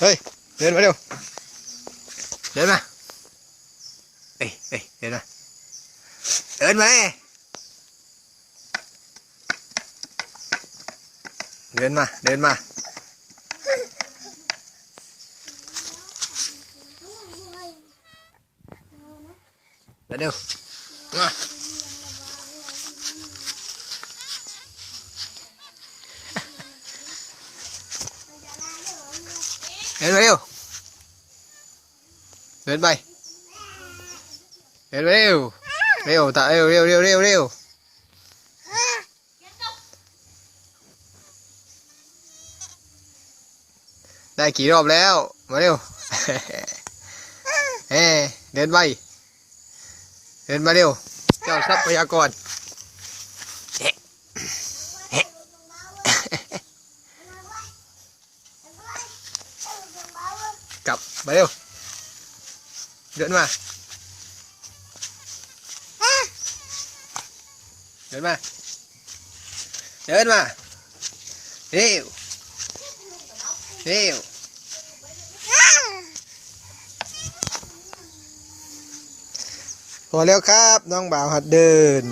เฮ้ยเดินมาเร็วเดินมาเอ้ยเเดินมาเดินมเร็วเดินมาเร็ว เดินไป เดินเร็ว เร็วตาเร็วเร็วเร็วเร็วเร็วได้กี่รอบแล้ว มาเร็ว เฮ้เดินไป เดินมาเร็ว เจ้าทรัพยากรเอ๊ะเอ๊ะ กลับมาเร็วเดินมาเดินมาเดินมาเร็วเร็วพอแล้วครับ น้องบ่าวหัดเดิน